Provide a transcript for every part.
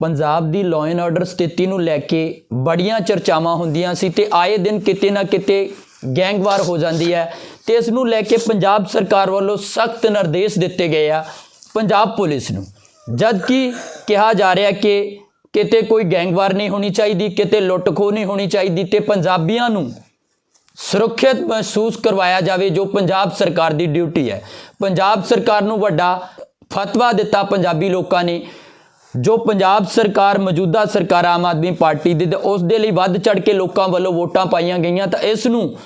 ਪੰਜਾਬ ਦੀ law and order ਸਥਿਤੀ ਨੂੰ ਲੈ ਕੇ ਬੜੀਆਂ ਚਰਚਾਵਾਂ ਹੁੰਦੀਆਂ ਸੀ ਤੇ ਆਏ ਦਿਨ ਕਿਤੇ ਨਾ ਕਿਤੇ ਗੈਂਗਵਾਰ ਹੋ ਜਾਂਦੀ ਹੈ ਤੇ ਇਸ ਨੂੰ ਲੈ ਕੇ ਪੰਜਾਬ ਸਰਕਾਰ ਵੱਲੋਂ ਸਖਤ ਨਿਰਦੇਸ਼ ਦਿੱਤੇ ਗਏ ਆ ਪੰਜਾਬ ਪੁਲਿਸ ਨੂੰ। ਜਦ ਕਿ ਕਿਹਾ ਜਾ ਰਿਹਾ ਕਿ ਕਿਤੇ ਕੋਈ ਗੈਂਗਵਾਰ ਨਹੀਂ ਹੋਣੀ ਚਾਹੀਦੀ, ਕਿਤੇ ਲੁੱਟ-ਖੋਹ ਨਹੀਂ ਹੋਣੀ ਚਾਹੀਦੀ ਤੇ ਪੰਜਾਬੀਆਂ ਨੂੰ ਸੁਰੱਖਿਅਤ ਮਹਿਸੂਸ ਕਰਵਾਇਆ ਜਾਵੇ, ਜੋ ਪੰਜਾਬ ਸਰਕਾਰ ਦੀ ਡਿਊਟੀ ਹੈ। ਪੰਜਾਬ ਸਰਕਾਰ ਨੂੰ ਵੱਡਾ ਫਤਵਾ ਦਿੱਤਾ ਪੰਜਾਬੀ ਲੋਕਾਂ ਨੇ। ਜੋ ਪੰਜਾਬ ਸਰਕਾਰ, ਮੌਜੂਦਾ ਸਰਕਾਰ ਆਮ ਆਦਮੀ ਪਾਰਟੀ ਦੀ ਤੇ ਉਸ ਦੇ ਲਈ ਵੱਧ ਚੜ ਕੇ ਲੋਕਾਂ ਵੱਲੋਂ ਵੋਟਾਂ ਪਾਈਆਂ ਗਈਆਂ ਤਾਂ ਇਸ ਨੂੰ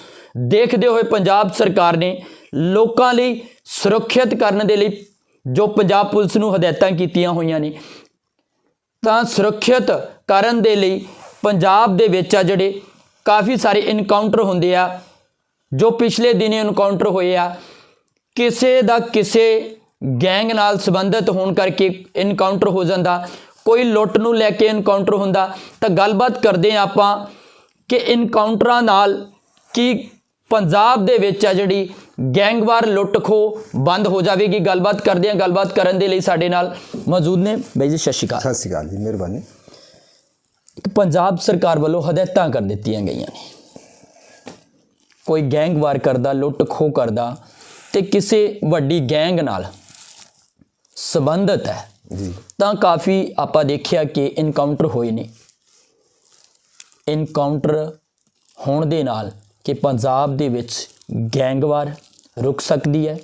ਦੇਖਦੇ ਹੋਏ ਪੰਜਾਬ ਸਰਕਾਰ ਨੇ ਲੋਕਾਂ ਲਈ ਸੁਰੱਖਿਅਤ ਕਰਨ ਦੇ ਲਈ ਜੋ ਪੰਜਾਬ ਪੁਲਿਸ ਨੂੰ ਹਦਾਇਤਾਂ ਕੀਤੀਆਂ ਹੋਈਆਂ ਨੇ, ਤਾਂ ਸੁਰੱਖਿਅਤ ਕਰਨ ਦੇ ਲਈ ਪੰਜਾਬ ਦੇ ਵਿੱਚ ਆ ਜਿਹੜੇ ਕਾਫੀ ਸਾਰੇ ਇਨਕਾਊਂਟਰ ਹੁੰਦੇ ਆ, ਜੋ ਪਿਛਲੇ ਦਿਨੀ ਇਨਕਾਊਂਟਰ ਹੋਏ ਆ, ਕਿਸੇ ਦਾ ਕਿਸੇ ਗੈਂਗ ਨਾਲ ਸੰਬੰਧਿਤ ਹੋਣ ਕਰਕੇ ਇਨਕਾਊਂਟਰ ਹੋ ਜਾਂਦਾ। ਕੋਈ ਲੁੱਟ ਨੂੰ ਲੈ ਕੇ ਇਨਕਾਊਂਟਰ ਹੁੰਦਾ। ਤਾਂ ਗੱਲਬਾਤ ਕਰਦੇ ਹਾਂ ਆਪਾਂ ਕਿ ਇਨਕਾਊਂਟਰਾਂ ਨਾਲ ਕੀ ਪੰਜਾਬ ਦੇ ਵਿੱਚ ਆ ਜਿਹੜੀ ਗੈਂਗਵਾਰ ਲੁੱਟ ਖੋ ਬੰਦ ਹੋ ਜਾਵੇਗੀ। ਗੱਲਬਾਤ ਕਰਦੇ ਹਾਂ ਗੱਲਬਾਤ ਕਰਨ ਦੇ ਲਈ ਸਾਡੇ ਨਾਲ ਮੌਜੂਦ ਨੇ। ਬਾਈ ਜੀ ਸਤਿ ਸ਼੍ਰੀ ਅਕਾਲ। ਸਤਿ ਸ਼੍ਰੀ ਅਕਾਲ ਜੀ ਮਿਹਰਬਾਨੀ। ਪੰਜਾਬ ਸਰਕਾਰ ਵੱਲੋਂ ਹਦਾਇਤਾਂ ਕਰ ਦਿੱਤੀਆਂ ਗਈਆਂ ਨੇ। ਕੋਈ ਗੈਂਗਵਾਰ ਕਰਦਾ ਲੁੱਟ ਖੋਹ ਕਰਦਾ ਤੇ ਕਿਸੇ ਵੱਡੀ ਗੈਂਗ ਨਾਲ ਸੰਬੰਧਿਤ ਹੈ। ਜੀ। ਤਾਂ ਕਾਫੀ ਆਪਾਂ ਦੇਖਿਆ ਕਿ ਇਨਕਾਊਂਟਰ ਹੋਏ ਨੇ। ਇਨਕਾਊਂਟਰ ਹੋਣ ਦੇ ਨਾਲ ਕਿ ਪੰਜਾਬ ਦੇ ਵਿੱਚ ਗੈਂਗਵਾਰ ਰੁਕ ਸਕਦੀ ਹੈ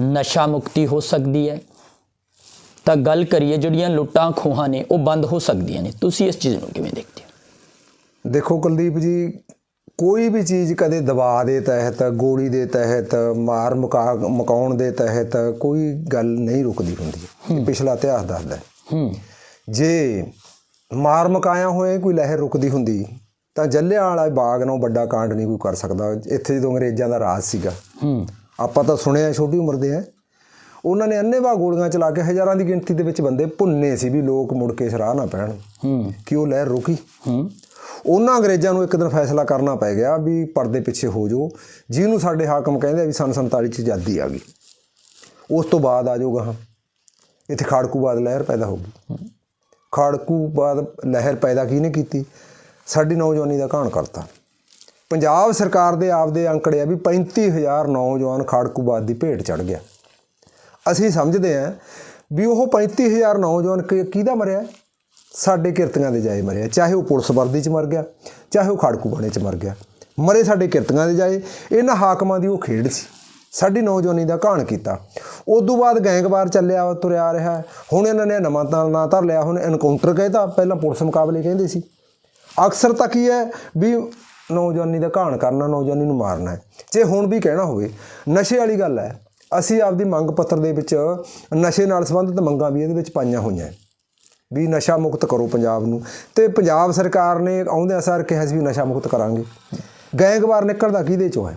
ਨਸ਼ਾ ਮੁਕਤੀ ਹੋ ਸਕਦੀ ਹੈ। ਤਾਂ ਗੱਲ ਕਰੀਏ ਜਿਹੜੀਆਂ ਲੁੱਟਾਂ ਖੋਹਾਂ ਨੇ ਉਹ ਬੰਦ ਹੋ ਸਕਦੀਆਂ ਨੇ। ਤੁਸੀਂ ਇਸ ਚੀਜ਼ ਨੂੰ ਕਿਵੇਂ ਦੇਖਦੇ ਹੋ? ਦੇਖੋ ਕੁਲਦੀਪ ਜੀ ਕੋਈ ਵੀ ਚੀਜ਼ ਕਦੇ ਦਬਾਅ ਦੇ ਤਹਿਤ ਗੋਲੀ ਦੇ ਤਹਿਤ ਮਾਰ ਮੁਕਾ ਮਕਾਉਣ ਦੇ ਤਹਿਤ ਕੋਈ ਗੱਲ ਨਹੀਂ ਰੁਕਦੀ ਹੁੰਦੀ। ਪਿਛਲਾ ਇਤਿਹਾਸ ਦੱਸਦਾ ਹੈ। ਜੇ ਮਾਰ ਮਕਾਇਆ ਹੋਏ ਕੋਈ ਲਹਿਰ ਰੁਕਦੀ ਹੁੰਦੀ ਤਾਂ ਜੱਲਿਆਂ ਵਾਲਾ ਬਾਗ ਨਾਲੋਂ ਵੱਡਾ ਕਾਂਡ ਨਹੀਂ ਕੋਈ ਕਰ ਸਕਦਾ। ਇੱਥੇ ਜਦੋਂ ਅੰਗਰੇਜ਼ਾਂ ਦਾ ਰਾਜ ਸੀਗਾ ਹੂੰ। ਆਪਾਂ ਤਾਂ ਸੁਣਿਆ ਛੋਟੀ ਉਮਰ ਦੇ ਆ ਉਹਨਾਂ ਨੇ ਅੰਨੇਵਾਹ ਗੋਲੀਆਂ ਚਲਾ ਕੇ ਹਜ਼ਾਰਾਂ ਦੀ ਗਿਣਤੀ ਦੇ ਵਿੱਚ ਬੰਦੇ ਭੁੰਨੇ ਸੀ ਵੀ ਲੋਕ ਮੁੜ ਕੇ ਸਰਾਹ ਨਾ ਪੈਣ ਹੂੰ। ਕਿ ਉਹ ਲਹਿਰ ਰੁਕੀ। ਹੂੰ। ਉਹਨਾਂ ਅੰਗਰੇਜ਼ਾਂ ਨੂੰ ਇੱਕ ਦਿਨ ਫੈਸਲਾ ਕਰਨਾ ਪੈ ਗਿਆ ਵੀ ਪਰਦੇ ਪਿੱਛੇ ਹੋ ਜਾਓ। ਜਿਹਨੂੰ ਸਾਡੇ ਹਾਕਮ ਕਹਿੰਦੇ ਆ ਵੀ ਸਨ 47 ਚ ਆਜ਼ਾਦੀ ਆ ਗਈ। ਉਸ ਤੋਂ ਬਾਅਦ ਆ ਜਾਊਗਾ ਹਾਂ। ਇੱਥੇ ਖਾੜਕੂਵਾਦ ਲਹਿਰ ਪੈਦਾ ਹੋ ਗਈ। ਖਾੜਕੂਵਾਦ ਲਹਿਰ ਪੈਦਾ ਕਿਹਨੇ ਕੀਤੀ? ਸਾਡੀ ਨੌਜਵਾਨੀ ਦਾ ਕਹਾਣ ਕਰਤਾ। ਪੰਜਾਬ ਸਰਕਾਰ ਦੇ ਆਪਦੇ ਅੰਕੜੇ ਆ ਵੀ 35000 ਨੌਜਵਾਨ ਖਾੜਕੂਵਾਦ ਦੀ ਭੇਟ ਚੜ ਗਿਆ। ਅਸੀਂ ਸਮਝਦੇ ਹਾਂ ਵੀ ਉਹ 35000 ਨੌਜਵਾਨ ਕਿ- ਕਿਹਦਾ ਮਰਿਆ? ਸਾਡੇ ਕਿਰਤੀਆਂ ਦੇ ਜਾਏ ਮਰਿਆ, ਚਾਹੇ ਉਹ ਪੁਲਿਸ ਵਰਦੀ 'ਚ ਮਰ ਗਿਆ, ਚਾਹੇ ਉਹ ਖਾੜਕੂ ਬਾਣੇ 'ਚ ਮਰ ਗਿਆ, ਮਰੇ ਸਾਡੇ ਕਿਰਤੀਆਂ ਦੇ ਜਾਏ। ਇਹਨਾਂ ਹਾਕਮਾਂ ਦੀ ਉਹ ਖੇਡ ਸੀ, ਸਾਡੀ ਨੌਜਵਾਨੀ ਦਾ ਘਾਣ ਕੀਤਾ। ਉਸ ਤੋਂ ਬਾਅਦ ਗੈਂਗਵਾਰ ਚੱਲਿਆ, ਤੁਰਿਆ ਰਿਹਾ। ਹੁਣ ਇਹਨਾਂ ਨੇ ਨਵਾਂ ਤਾਂ ਨਾਂ ਧਰ ਲਿਆ, ਹੁਣ ਐਨਕਾਊਂਟਰ ਕਹਿੰਦਾ ਪਹਿਲਾਂ ਪੁਲਿਸ ਮੁਕਾਬਲੇ ਕਹਿੰਦੇ ਸੀ। ਅਕਸਰ ਤਾਂ ਕੀ ਹੈ ਵੀ ਨੌਜਵਾਨੀ ਦਾ ਘਾਣ ਕਰਨਾ, ਨੌਜਵਾਨੀ ਨੂੰ ਮਾਰਨਾ ਹੈ। ਜੇ ਹੁਣ ਵੀ ਕਹਿਣਾ ਹੋਵੇ, ਨਸ਼ੇ ਵਾਲੀ ਗੱਲ ਹੈ। ਅਸੀਂ ਆਪਦੀ ਮੰਗ ਪੱਤਰ ਦੇ ਵਿੱਚ, ਨਸ਼ੇ ਨਾਲ ਸੰਬੰਧਿਤ ਮੰਗਾਂ ਵੀ ਇਹਦੇ ਵਿੱਚ ਪਾਈਆਂ ਹੋਈਆਂ ਵੀ ਨਸ਼ਾ ਮੁਕਤ ਕਰੋ ਪੰਜਾਬ ਨੂੰ। ਤੇ ਪੰਜਾਬ ਸਰਕਾਰ ਨੇ ਆਉਂਦਿਆਂ ਸਾਰ ਕਿਹਾ ਸੀ ਵੀ ਨਸ਼ਾ ਮੁਕਤ ਕਰਾਂਗੇ। ਗੈਂਗਵਾਰ ਨਿਕਲਦਾ ਕਿਹਦੇ ਚੋਂ ਹੈ?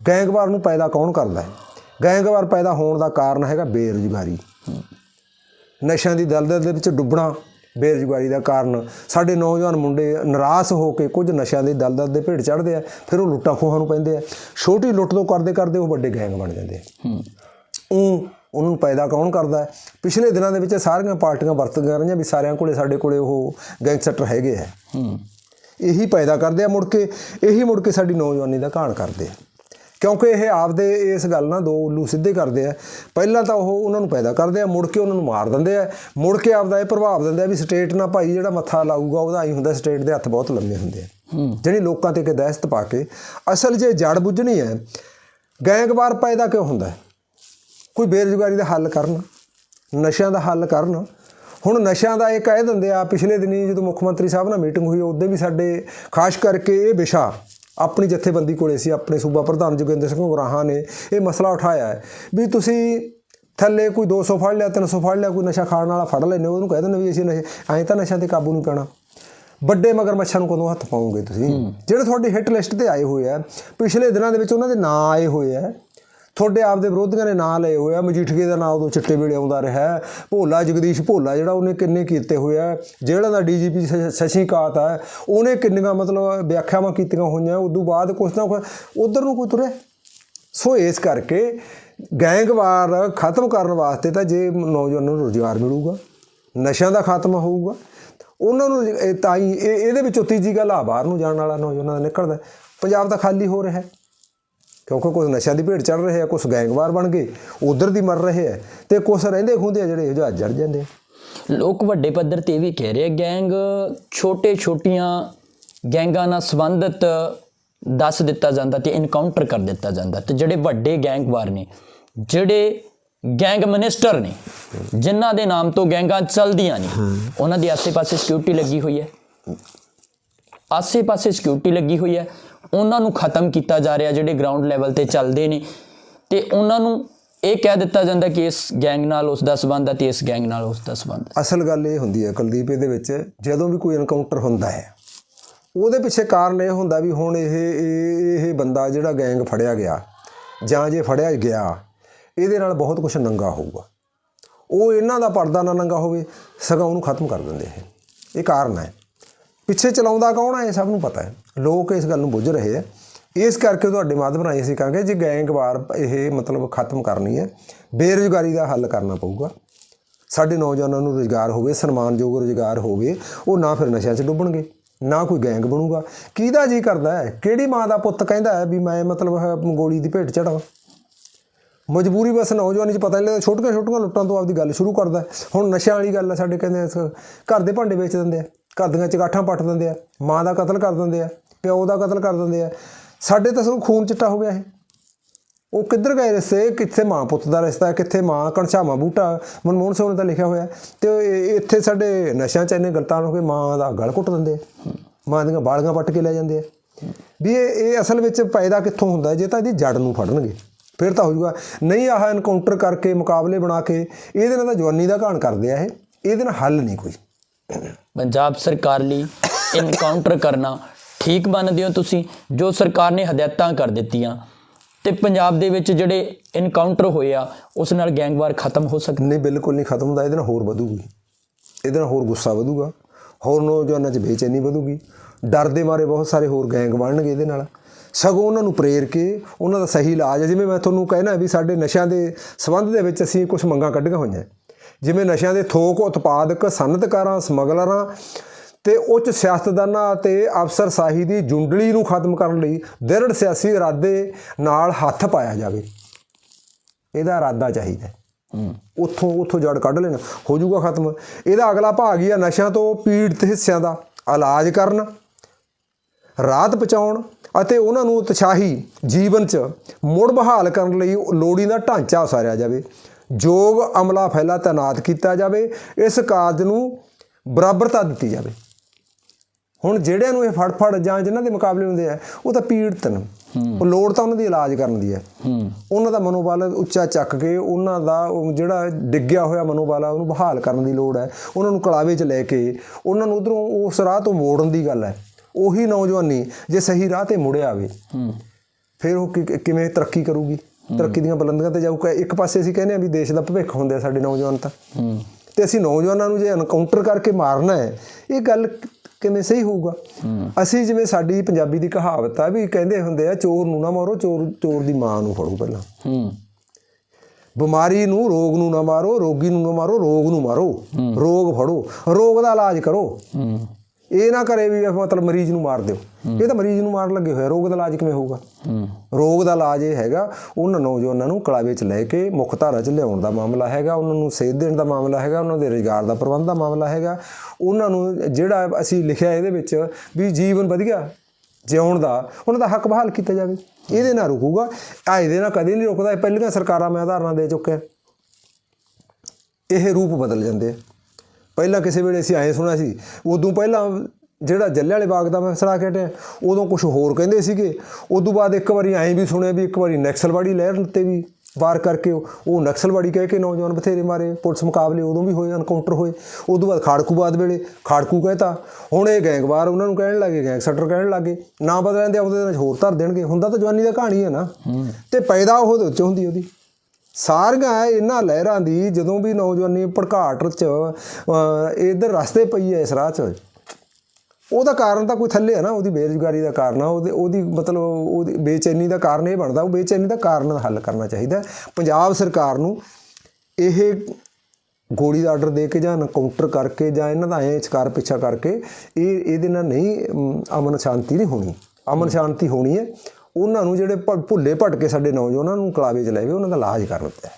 ਗੈਂਗਵਾਰ ਨੂੰ ਪੈਦਾ ਕੌਣ ਕਰਦਾ ਹੈ? ਗੈਂਗਵਾਰ ਪੈਦਾ ਹੋਣ ਦਾ ਕਾਰਨ ਹੈਗਾ ਬੇਰੁਜ਼ਗਾਰੀ। ਨਸ਼ਿਆਂ ਦੀ ਦਲਦਲ ਦੇ ਵਿੱਚ ਡੁੱਬਣਾ ਬੇਰੁਜ਼ਗਾਰੀ ਦਾ ਕਾਰਨ। ਸਾਡੇ ਨੌਜਵਾਨ ਮੁੰਡੇ ਨਿਰਾਸ਼ ਹੋ ਕੇ ਕੁਝ ਨਸ਼ਿਆਂ ਦੀ ਦਲਦਲ ਦੇ ਭੇਟ ਚੜ੍ਹਦੇ ਆ ਫਿਰ ਉਹ ਲੁੱਟਾਂ ਖੋਹਾਂ ਨੂੰ ਪੈਂਦੇ ਆ। ਛੋਟੀ ਲੁੱਟ ਤੋਂ ਕਰਦੇ ਕਰਦੇ ਉਹ ਵੱਡੇ ਗੈਂਗ ਬਣ ਜਾਂਦੇ ਆ। ਉਹ ਉਹਨੂੰ ਪੈਦਾ ਕੌਣ ਕਰਦਾ ਹੈ? ਪਿਛਲੇ ਦਿਨਾਂ ਦੇ ਵਿੱਚ ਸਾਰੀਆਂ ਪਾਰਟੀਆਂ ਵਰਤਦੀਆਂ ਰਹੀਆਂ ਵੀ ਸਾਰਿਆਂ ਕੋਲੇ ਸਾਡੇ ਕੋਲੇ ਉਹ ਗੈਂਗਸਟਰ ਹੈਗੇ ਆ। ਹੂੰ। ਇਹੀ ਪੈਦਾ ਕਰਦੇ ਆ ਮੁੜ ਕੇ ਇਹੀ ਮੁੜ ਕੇ ਸਾਡੀ ਨੌਜਵਾਨੀ ਦਾ ਘਾਣ ਕਰਦੇ ਆ। ਕਿਉਂਕਿ ਇਹ ਆਪਦੇ ਇਸ ਗੱਲ ਨਾਲ ਦੋ ਉੱਲੂ ਸਿੱਧੇ ਕਰਦੇ ਆ। ਪਹਿਲਾਂ ਤਾਂ ਉਹ ਉਹਨਾਂ ਨੂੰ ਪੈਦਾ ਕਰਦੇ ਆ ਮੁੜ ਕੇ ਉਹਨਾਂ ਨੂੰ ਮਾਰ ਦਿੰਦੇ ਆ। ਮੁੜ ਕੇ ਆਪਦਾ ਇਹ ਪ੍ਰਭਾਵ ਦਿੰਦੇ ਆ ਵੀ ਸਟੇਟ ਨਾਲ ਭਾਈ ਜਿਹੜਾ ਮੱਥਾ ਲਾਊਗਾ ਉਹਦਾ ਆਈ ਹੁੰਦਾ ਸਟੇਟ ਦੇ ਹੱਥ ਬਹੁਤ ਲੰਮੇ ਹੁੰਦੇ ਆ। ਹੂੰ। ਜਿਹੜੀ ਲੋਕਾਂ ਤੇ ਇੱਕ ਦਹਿਸ਼ਤ ਪਾ ਕੇ ਅਸਲ ਜੇ ਜੜ ਬੁੱਝਣੀ ਹੈ। ਗੈਂਗਵਾਰ ਪੈਦਾ ਕਿਉਂ ਹੁੰਦਾ ਹੈ? ਕੋਈ ਬੇਰੁਜ਼ਗਾਰੀ ਦਾ ਹੱਲ ਕਰਨ ਨਸ਼ਿਆਂ ਦਾ ਹੱਲ ਕਰਨ। ਹੁਣ ਨਸ਼ਿਆਂ ਦਾ ਇਹ ਕਹਿ ਦਿੰਦੇ ਆ ਪਿਛਲੇ ਦਿਨੀ ਜਦੋਂ ਮੁੱਖ ਮੰਤਰੀ ਸਾਹਿਬ ਨਾਲ ਮੀਟਿੰਗ ਹੋਈ ਉਹਦੇ ਵੀ ਸਾਡੇ ਖਾਸ ਕਰਕੇ ਇਹ ਵਿਸ਼ਾ ਆਪਣੀ ਜਥੇਬੰਦੀ ਕੋਲੇ ਸੀ ਆਪਣੇ ਸੂਬਾ ਪ੍ਰਧਾਨ ਜੋਗਿੰਦਰ ਸਿੰਘ ਗੁਰਾਹਾਂ ਨੇ ਇਹ ਮਸਲਾ ਉਠਾਇਆ ਹੈ। ਵੀ ਤੁਸੀਂ ਥੱਲੇ ਕੋਈ 200 ਫੜ ਲਿਆ 300 ਫੜ ਲਿਆ ਕੋਈ ਨਸ਼ਾ ਖਾਣ ਵਾਲਾ ਫੜ ਲੈਨੇ ਉਹਨੂੰ ਕਹਿ ਦਿੰਦੇ ਵੀ ਅਸੀਂ ਨਸ਼ੇ ਐਂ ਤਾਂ ਨਸ਼ਿਆਂ ਤੇ ਕਾਬੂ ਨਹੀਂ ਪੈਣਾ। ਵੱਡੇ ਮਗਰਮੱਛਾਂ ਨੂੰ ਕਦੋਂ ਹੱਥ ਪਾਉਂਗੇ ਤੁਸੀਂ? ਜਿਹੜੇ ਤੁਹਾਡੀ ਹਿੱਟ ਲਿਸਟ ਤੇ ਆਏ ਹੋਏ ਆ ਪਿਛਲੇ ਦਿਨਾਂ ਦੇ ਵਿੱਚ ਉਹਨਾਂ ਦੇ ਨਾਂ ਆਏ ਹੋਏ ਆ ਤੁਹਾਡੇ ਆਪ ਦੇ ਵਿਰੋਧੀਆਂ ਨੇ ਨਾਂ ਲਏ ਹੋਏ ਆ। ਮਜੀਠੀਏ ਦਾ ਨਾਂ ਉਦੋਂ ਚਿੱਟੇ ਵੇਲੇ ਆਉਂਦਾ ਰਿਹਾ ਭੋਲਾ ਜਗਦੀਸ਼ ਭੋਲਾ ਜਿਹੜਾ ਉਹਨੇ ਕਿੰਨੇ ਕੀਤੇ ਹੋਏ ਆ। ਜਿਹੜਾ ਦਾ ਡੀਜੀਪੀ ਸ਼ਸ਼ੀ ਕਾਤ ਹੈ ਉਹਨੇ ਕਿੰਨੀਆਂ ਮਤਲਬ ਵਿਆਖਿਆਵਾਂ ਕੀਤੀਆਂ ਹੋਈਆਂ। ਉਦੋਂ ਬਾਅਦ ਕੁਛ ਨਾ ਕੁਛ ਉਧਰ ਨੂੰ ਕੋਈ ਤੁਰੇ ਸੋ ਇਸ ਕਰਕੇ ਗੈਂਗਵਾਰ ਖਤਮ ਕਰਨ ਵਾਸਤੇ ਤਾਂ ਜੇ ਨੌਜਵਾਨਾਂ ਨੂੰ ਰੁਜ਼ਗਾਰ ਮਿਲੂਗਾ, ਨਸ਼ਿਆਂ ਦਾ ਖਾਤਮਾ ਹੋਊਗਾ, ਉਹਨਾਂ ਨੂੰ ਤਾਂ ਹੀ ਇਹ, ਇਹਦੇ ਵਿੱਚੋਂ ਤੀਜੀ ਗੱਲ ਆ ਬਾਹਰ ਨੂੰ ਜਾਣ ਵਾਲਾ ਨੌਜਵਾਨਾਂ ਦਾ ਨਿਕਲਦਾ। ਪੰਜਾਬ ਤਾਂ ਖਾਲੀ ਹੋ ਰਿਹਾ ਹੈ। ਕਿਉਂਕਿ ਕੁਝ ਨਸ਼ਿਆਂ ਦੀ ਭੇਟ ਚੜ ਰਹੇ ਆ ਕੁਝ ਗੈਂਗਵਾਰ ਬਣ ਗਏ ਉਧਰ ਦੀ ਮਰ ਰਹੇ ਆ ਤੇ ਕੁਝ ਰਹਿੰਦੇ ਖੁੰਦੇ ਆ ਜਿਹੜੇ ਜਹਾਜ਼ ਜੜ ਜਾਂਦੇ ਲੋਕ ਵੱਡੇ ਪੱਧਰ ਤੇ ਵੀ ਕਹਿ ਰਹੇ ਗੈਂਗ ਛੋਟੇ ਛੋਟੀਆਂ ਗੈਂਗਾਂ ਨਾਲ ਸੰਬੰਧਿਤ ਦੱਸ ਦਿੱਤਾ ਜਾਂਦਾ ਤੇ ਇਨਕਾਊਂਟਰ ਕਰ ਦਿੱਤਾ ਜਾਂਦਾ ਤੇ ਜਿਹੜੇ ਵੱਡੇ ਗੈਂਗਵਾਰ ਨੇ ਜਿਹੜੇ ਗੈਂਗ ਮਿਨਿਸਟਰ ਨੇ ਜਿਨ੍ਹਾਂ ਦੇ ਨਾਮ ਤੋਂ ਗੈਂਗਾਂ ਚੱਲਦੀਆਂ ਨੇ ਉਹਨਾਂ ਦੀ ਆਸੇ-ਪਾਸੇ ਸਿਕਿਉਰਿਟੀ ਲੱਗੀ ਹੋਈ ਹੈ। ਆਸੇ-ਪਾਸੇ ਸਿਕਿਉਰਿਟੀ ਲੱਗੀ ਹੋਈ ਹੈ। ਉਹਨਾਂ ਨੂੰ ਖਤਮ ਕੀਤਾ ਜਾ ਰਿਹਾ ਜਿਹੜੇ ਗਰਾਊਂਡ ਲੈਵਲ ਤੇ ਚੱਲਦੇ ਨੇ। ਤੇ ਉਹਨਾਂ ਨੂੰ ਇਹ ਕਹਿ ਦਿੱਤਾ ਜਾਂਦਾ ਕਿ ਇਸ ਗੈਂਗ ਨਾਲ ਉਸ ਦਾ ਸੰਬੰਧ ਹੈ ਤੇ ਇਸ ਗੈਂਗ ਨਾਲ ਉਸ ਦਾ ਸੰਬੰਧ ਹੈ ਅਸਲ ਗੱਲ ਇਹ ਹੁੰਦੀ ਹੈ ਕੁਲਦੀਪ, ਇਹਦੇ ਵਿੱਚ ਜਦੋਂ ਵੀ ਕੋਈ ਐਨਕਾਊਂਟਰ ਹੁੰਦਾ ਹੈ, ਉਹਦੇ ਪਿੱਛੇ ਕਾਰਨ ਇਹ ਹੁੰਦਾ ਵੀ ਹੁਣ ਇਹ ਇਹ ਇਹ ਬੰਦਾ ਜਿਹੜਾ ਗੈਂਗ ਫੜਿਆ ਗਿਆ ਜਾਂ ਜੇ ਫੜਿਆ ਗਿਆ, ਇਹਦੇ ਨਾਲ ਬਹੁਤ ਕੁਝ ਨੰਗਾ ਹੋਊਗਾ। ਉਹ ਇਹਨਾਂ ਦਾ ਪਰਦਾ ਨਾ ਨੰਗਾ ਹੋਵੇ, ਸਗੋਂ ਉਹਨੂੰ ਖਤਮ ਕਰ ਦਿੰਦੇ ਇਹ। ਇਹ ਕਾਰਨ ਹੈ। ਪਿੱਛੇ ਚਲਾਉਂਦਾ ਕੌਣ ਹੈ ਇਹ ਸਭ ਨੂੰ ਪਤਾ ਹੈ। ਲੋਕ ਇਸ ਗੱਲ ਨੂੰ ਬੁੱਝ ਰਹੇ ਆ ਇਸ ਕਰਕੇ ਤੁਹਾਡੇ ਮਾਧਿਅਮ ਰਾਹੀਂ ਅਸੀਂ ਕਹਾਂਗੇ, ਜੇ ਗੈਂਗਵਾਰ ਇਹ ਮਤਲਬ ਖਤਮ ਕਰਨੀ ਹੈ, ਬੇਰੁਜ਼ਗਾਰੀ ਦਾ ਹੱਲ ਕਰਨਾ ਪਊਗਾ। ਸਾਡੇ ਨੌਜਵਾਨਾਂ ਨੂੰ ਰੁਜ਼ਗਾਰ ਹੋਵੇ, ਸਨਮਾਨਯੋਗ ਰੁਜ਼ਗਾਰ ਹੋਵੇ, ਉਹ ਨਾ ਫਿਰ ਨਸ਼ਿਆਂ 'ਚ ਡੁੱਬਣਗੇ, ਨਾ ਕੋਈ ਗੈਂਗ ਬਣੂਗਾ। ਕਿਹਦਾ ਜੀ ਕਰਦਾ ਹੈ? ਕਿਹੜੀ ਮਾਂ ਦਾ ਪੁੱਤ ਕਹਿੰਦਾ ਹੈ ਵੀ ਮੈਂ ਮਤਲਬ ਗੋਲੀ ਦੀ ਭੇਟ ਚੜਾਂ ਮਜਬੂਰੀ ਬਸ ਨੌਜਵਾਨੀ 'ਚ ਪਤਾ ਨਹੀਂ ਲੱਗਦਾ ਛੋਟੀਆਂ ਛੋਟੀਆਂ ਲੁੱਟਾਂ ਤੋਂ ਆਪਦੀ ਗੱਲ ਸ਼ੁਰੂ ਕਰਦਾ ਹੁਣ ਨਸ਼ਿਆਂ ਵਾਲੀ ਗੱਲ ਆ, ਸਾਡੇ ਕਹਿੰਦੇ ਘਰ ਦੇ ਭਾਂਡੇ ਵੇਚ ਦਿੰਦੇ ਆ। ਘਰ ਦੀਆਂ ਚਗਾਠਾਂ ਪੱਟ ਦਿੰਦੇ ਆ, ਮਾਂ ਦਾ ਕਤਲ ਕਰ ਦਿੰਦੇ ਆ, ਪਿਓ ਦਾ ਕਤਲ ਕਰ ਦਿੰਦੇ ਆ। ਸਾਡੇ ਤਾਂ ਸਗੋਂ ਖੂਨ ਚਿੱਟਾ ਹੋ ਗਿਆ ਇਹ। ਉਹ ਕਿੱਧਰ ਗਏ ਰਿਸ਼ਤੇ? ਕਿੱਥੇ ਮਾਂ ਪੁੱਤ ਦਾ ਰਿਸ਼ਤਾ ਕਿੱਥੇ ਮਾਂ ਕਣਛਾਵਾਂ ਬੂਟਾ? ਮਨਮੋਹਨ ਸਿੰਘ ਨੇ ਤਾਂ ਲਿਖਿਆ ਹੋਇਆ ਤੇ ਇੱਥੇ ਸਾਡੇ ਨਸ਼ਿਆਂ 'ਚ ਇੰਨੇ ਗਲਤਾਂ ਹੋ ਕੇ ਮਾਂ ਦਾ ਗਲ ਘੁੱਟ ਦਿੰਦੇ ਮਾਂ ਦੀਆਂ ਬਾਲੀਆਂ ਪੱਟ ਕੇ ਲੈ ਜਾਂਦੇ ਆ। ਵੀ ਇਹ ਇਹ ਅਸਲ ਵਿੱਚ ਪੈਦਾ ਕਿੱਥੋਂ ਹੁੰਦਾ? ਜੇ ਤਾਂ ਇਹਦੀ ਜੜ ਨੂੰ ਫੜਨਗੇ, ਫਿਰ ਤਾਂ ਹੋ ਜਾਊਗਾ ਨਹੀਂ ਆਹ ਐਨਕਾਊਂਟਰ ਕਰਕੇ ਮੁਕਾਬਲੇ ਬਣਾ ਕੇ, ਇਹਦੇ ਨਾਲ ਤਾਂ ਜਵਾਨੀ ਦਾ ਘਾਣ ਕਰਦੇ ਆ ਇਹ। ਇਹਦੇ ਨਾਲ ਹੱਲ ਨਹੀਂ ਕੋਈ। ਪੰਜਾਬ ਸਰਕਾਰ ਲਈ ਇਨਕਾਊਂਟਰ ਕਰਨਾ ਠੀਕ ਮੰਨਦੇ ਹੋ ਤੁਸੀਂ, ਜੋ ਸਰਕਾਰ ਨੇ ਹਦਾਇਤਾਂ ਕਰ ਦਿੱਤੀਆਂ। ਤੇ ਪੰਜਾਬ ਦੇ ਵਿੱਚ ਜਿਹੜੇ ਇਨਕਾਊਂਟਰ ਹੋਏ ਆ, ਉਸ ਨਾਲ ਗੈਂਗਵਾਰ ਖਤਮ ਹੋ ਸਕਦਾ। ਨਹੀਂ, ਬਿਲਕੁਲ ਨਹੀਂ ਖਤਮ ਹੁੰਦਾ, ਇਹਦੇ ਨਾਲ ਹੋਰ ਵਧੂਗੀ। ਇਹਦੇ ਨਾਲ ਹੋਰ ਗੁੱਸਾ ਵਧੂਗਾ। ਹੋਰ ਨੌਜਵਾਨਾਂ 'ਚ ਬੇਚੈਨੀ ਵਧੂਗੀ। ਡਰ ਦੇ ਮਾਰੇ ਬਹੁਤ ਸਾਰੇ ਹੋਰ ਗੈਂਗ ਬਣਨਗੇ ਇਹਦੇ ਨਾਲ। ਸਗੋਂ ਉਹਨਾਂ ਨੂੰ ਪ੍ਰੇਰ ਕੇ, ਉਹਨਾਂ ਦਾ ਸਹੀ ਇਲਾਜ ਜਿਵੇਂ ਮੈਂ ਤੁਹਾਨੂੰ ਕਹਿਣਾ ਵੀ ਸਾਡੇ ਨਸ਼ਿਆਂ ਦੇ ਸੰਬੰਧ ਦੇ ਵਿੱਚ ਅਸੀਂ ਕੁਝ ਮੰਗਾਂ ਕੱਢੀਆਂ ਹੋਈਆਂ। ਜਿਵੇਂ ਨਸ਼ਿਆਂ ਦੇ ਥੋਕ ਉਤਪਾਦਕ ਸਨਅਤਕਾਰਾਂ ਸਮਗਲਰਾਂ ਤੇ ਉੱਚ ਸਿਆਸਤਦਾਨਾਂ ਅਤੇ ਅਫਸਰਸ਼ਾਹੀ ਦੀ ਜੁੰਡਲੀ ਨੂੰ ਖਤਮ ਕਰਨ ਲਈ ਦ੍ਰਿੜ ਸਿਆਸੀ ਇਰਾਦੇ ਨਾਲ ਹੱਥ ਪਾਇਆ ਜਾਵੇ। ਇਹਦਾ ਇਰਾਦਾ ਚਾਹੀਦਾ ਉੱਥੋਂ ਉੱਥੋਂ ਜੜ ਕੱਢ ਲੈਣਾ ਹੋ ਜਾਊਗਾ ਖਤਮ। ਇਹਦਾ ਅਗਲਾ ਭਾਗ ਹੀ ਆ ਨਸ਼ਿਆਂ ਤੋਂ ਪੀੜਤ ਹਿੱਸਿਆਂ ਦਾ ਇਲਾਜ ਕਰਨ ਰਾਹਤ ਪਹੁੰਚਾਉਣ ਅਤੇ ਉਹਨਾਂ ਨੂੰ ਉਤਸ਼ਾਹੀ ਜੀਵਨ 'ਚ ਮੁੜ ਬਹਾਲ ਕਰਨ ਲਈ ਲੋੜੀਂਦਾ ਢਾਂਚਾ ਉਸਾਰਿਆ ਜਾਵੇ। ਯੋਗ ਅਮਲਾ ਫੈਲਾ ਤਾਇਨਾਤ ਕੀਤਾ ਜਾਵੇ ਇਸ ਕਾਰਜ ਨੂੰ ਬਰਾਬਰਤਾ ਦਿੱਤੀ ਜਾਵੇ। ਹੁਣ ਜਿਹੜਿਆਂ ਨੂੰ ਇਹ ਫੜ ਫੜ ਜਾਂ ਜਿਨ੍ਹਾਂ ਦੇ ਮੁਕਾਬਲੇ ਹੁੰਦੇ ਆ ਉਹ ਤਾਂ ਪੀੜਤ ਨੇ। ਉਹ ਲੋੜ ਤਾਂ ਉਹਨਾਂ ਦੀ ਇਲਾਜ ਕਰਨ ਦੀ ਹੈ। ਉਹਨਾਂ ਦਾ ਮਨੋਬਲ ਉੱਚਾ ਚੱਕ ਕੇ ਉਹਨਾਂ ਦਾ ਉਹ ਜਿਹੜਾ ਡਿੱਗਿਆ ਹੋਇਆ ਮਨੋਬਲ ਆ ਉਹਨੂੰ ਬਹਾਲ ਕਰਨ ਦੀ ਲੋੜ ਹੈ। ਉਹਨਾਂ ਨੂੰ ਕਲਾਵੇ 'ਚ ਲੈ ਕੇ ਉਹਨਾਂ ਨੂੰ ਉਧਰੋਂ ਉਸ ਰਾਹ ਤੋਂ ਮੋੜਨ ਦੀ ਗੱਲ ਹੈ। ਉਹੀ ਨੌਜਵਾਨੀ ਜੇ ਸਹੀ ਰਾਹ ਤੇ ਮੁੜਿਆ ਆਵੇ ਫਿਰ ਉਹ ਕਿਵੇਂ ਤਰੱਕੀ ਕਰੂਗੀ? ਤਰੱਕੀ ਦੀਆਂ ਬੁਲੰਦੀਆਂ ਤੇ ਜਾਊਗਾ। ਇੱਕ ਪਾਸੇ ਅਸੀਂ ਕਹਿੰਦੇ ਆ ਵੀ ਦੇਸ਼ ਦਾ ਭਵਿੱਖ ਹੁੰਦੇ ਆ ਸਾਡੇ ਨੌਜਵਾਨ ਤਾਂ। ਤੇ ਅਸੀਂ ਨੌਜਵਾਨਾਂ ਨੂੰ ਜੇ ਐਨਕਾਊਂਟਰ ਕਰਕੇ ਮਾਰਨਾ ਹੈ ਇਹ ਗੱਲ ਕਿਵੇਂ ਸਹੀ ਹੋਊਗਾ? ਅਸੀਂ ਜਿਵੇਂ ਸਾਡੀ ਪੰਜਾਬੀ ਦੀ ਕਹਾਵਤ ਆ ਵੀ ਕਹਿੰਦੇ ਹੁੰਦੇ ਆ ਚੋਰ ਨੂੰ ਨਾ ਮਾਰੋ ਚੋਰ ਚੋਰ ਦੀ ਮਾਂ ਨੂੰ ਫੜੋ ਪਹਿਲਾਂ। ਹੂੰ। ਬਿਮਾਰੀ ਨੂੰ ਰੋਗ ਨੂੰ ਨਾ ਮਾਰੋ ਰੋਗੀ ਨੂੰ ਨਾ ਮਾਰੋ ਰੋਗ ਨੂੰ ਮਾਰੋ। ਰੋਗ ਫੜੋ। ਰੋਗ ਦਾ ਇਲਾਜ ਕਰੋ। ਇਹ ਨਾ ਕਰੇ ਵੀ ਮਤਲਬ ਮਰੀਜ਼ ਨੂੰ ਮਾਰ ਦਿਓ। ਇਹ ਤਾਂ ਮਰੀਜ਼ ਨੂੰ ਮਾਰਨ ਲੱਗੇ ਹੋਇਆ ਰੋਗ ਦਾ ਇਲਾਜ ਕਿਵੇਂ ਹੋਊਗਾ? ਰੋਗ ਦਾ ਇਲਾਜ ਇਹ ਹੈਗਾ ਉਹਨਾਂ ਨੌਜਵਾਨਾਂ ਨੂੰ ਕਲਾਵੇ 'ਚ ਲੈ ਕੇ ਮੁੱਖ ਧਾਰਾ 'ਚ ਲਿਆਉਣ ਦਾ ਮਾਮਲਾ ਹੈਗਾ ਉਹਨਾਂ ਨੂੰ ਸੇਧ ਦੇਣ ਦਾ ਮਾਮਲਾ ਹੈਗਾ ਉਹਨਾਂ ਦੇ ਰੁਜ਼ਗਾਰ ਦਾ ਪ੍ਰਬੰਧ ਦਾ ਮਾਮਲਾ ਹੈਗਾ। ਉਹਨਾਂ ਨੂੰ ਜਿਹੜਾ ਅਸੀਂ ਲਿਖਿਆ ਇਹਦੇ ਵਿੱਚ ਵੀ ਜੀਵਨ ਵਧੀਆ ਜਿਉਣ ਦਾ ਉਹਨਾਂ ਦਾ ਹੱਕ ਬਹਾਲ ਕੀਤਾ ਜਾਵੇ। ਇਹਦੇ ਨਾਲ ਰੁਕੂਗਾ। ਆ ਇਹਦੇ ਨਾਲ ਕਦੇ ਨਹੀਂ ਰੁਕਦਾ। ਇਹ ਪਹਿਲੀਆਂ ਸਰਕਾਰਾਂ ਮੈਂ ਉਦਾਹਰਨਾਂ ਦੇ ਚੁੱਕਿਆ। ਇਹ ਰੂਪ ਬਦਲ ਜਾਂਦੇ ਆ। ਪਹਿਲਾਂ ਕਿਸੇ ਵੇਲੇ ਅਸੀਂ ਐਂ ਸੁਣਿਆ ਸੀ। ਉਦੋਂ ਪਹਿਲਾਂ ਜਿਹੜਾ ਜੱਲੇ ਵਾਲੇ ਬਾਗ ਦਾ ਮਸਲਾ ਹਟਿਆ ਉਦੋਂ ਕੁਝ ਹੋਰ ਕਹਿੰਦੇ ਸੀਗੇ। ਉਦੋਂ ਬਾਅਦ ਇੱਕ ਵਾਰੀ ਐਂ ਵੀ ਸੁਣਿਆ ਵੀ ਇੱਕ ਵਾਰੀ ਨਕਸਲਵਾੜੀ ਲਹਿਰ ਤੇ ਵੀ ਵਾਰ ਕਰਕੇ ਉਹ ਨਕਸਲਵਾੜੀ ਕਹਿ ਕੇ ਨੌਜਵਾਨ ਬਥੇਰੇ ਮਾਰੇ ਪੁਲਿਸ ਮੁਕਾਬਲੇ ਉਦੋਂ ਵੀ ਹੋਏ ਐਨਕਾਊਂਟਰ ਹੋਏ। ਉਦੋਂ ਬਾਅਦ ਖਾੜਕੂਬਾਦ ਵੇਲੇ ਖਾੜਕੂ ਕਹਿਤਾ ਹੁਣ ਇਹ ਗੈਂਗਵਾਰ ਉਹਨਾਂ ਨੂੰ ਕਹਿਣ ਲੱਗੇ ਗੈਂਗਸਟਰ ਕਹਿਣ ਲੱਗੇ। ਨਾ ਬਦਲਣ ਦੇ ਆਉਂਦੇ ਹੋਰ ਧਰ ਦੇਣਗੇ। ਹੁੰਦਾ ਤਾਂ ਜਵਾਨੀ ਦਾ ਕਹਾਣੀ ਹੈ ਨਾ। ਤੇ ਪੈਦਾ ਉਹ ਉਹਦੇ ਵਿੱਚ ਹੁੰਦੀ ਉਹਦੀ। ਸਾਰੀਆਂ ਇਹਨਾਂ ਲਹਿਰਾਂ ਦੀ ਜਦੋਂ ਵੀ ਨੌਜਵਾਨੀ ਭੜਕਾਟ ਚ ਅਹ, ਇਧਰ ਰਸਤੇ ਪਈ ਹੈ ਇਸ ਰਾਹ ਚ। ਉਹਦਾ ਕਾਰਨ ਤਾਂ ਕੋਈ ਥੱਲੇ ਹੈ ਨਾ ਉਹਦੀ ਬੇਰੁਜ਼ਗਾਰੀ ਦਾ ਕਾਰਨ ਆ ਉਹਦੇ ਉਹਦੀ ਮਤਲਬ ਉਹਦੀ ਬੇਚੈਨੀ ਦਾ ਕਾਰਨ ਇਹ ਬਣਦਾ ਉਹ ਬੇਚੈਨੀ ਦਾ ਕਾਰਨ ਹੱਲ ਕਰਨਾ ਚਾਹੀਦਾ ਪੰਜਾਬ ਸਰਕਾਰ ਨੂੰ ਇਹ ਗੋਲੀ ਦਾ ਆਰਡਰ ਦੇ ਕੇ ਜਾਂ ਕਾਊਂਟਰ ਕਰਕੇ ਜਾਂ ਇਹਨਾਂ ਦਾ ਐਂ ਚਕਾਰ ਪਿੱਛਾ ਕਰਕੇ ਇਹ ਇਹਦੇ ਨਾਲ ਨਹੀਂ ਅਮਨ ਸ਼ਾਂਤੀ ਨਹੀਂ ਹੋਣੀ। ਅਮਨ ਸ਼ਾਂਤੀ ਹੋਣੀ ਹੈ ਉਹਨਾਂ ਨੂੰ ਜਿਹੜੇ ਭ- ਭੁੱਲੇ ਭਟਕੇ ਸਾਡੇ ਨੌਜਵਾਨਾਂ ਨੂੰ ਕਲਾਵੇ ਚ ਲੈ ਗਏ, ਉਹਨਾਂ ਦਾ ਇਲਾਜ ਕਰ ਦਿੱਤਾ।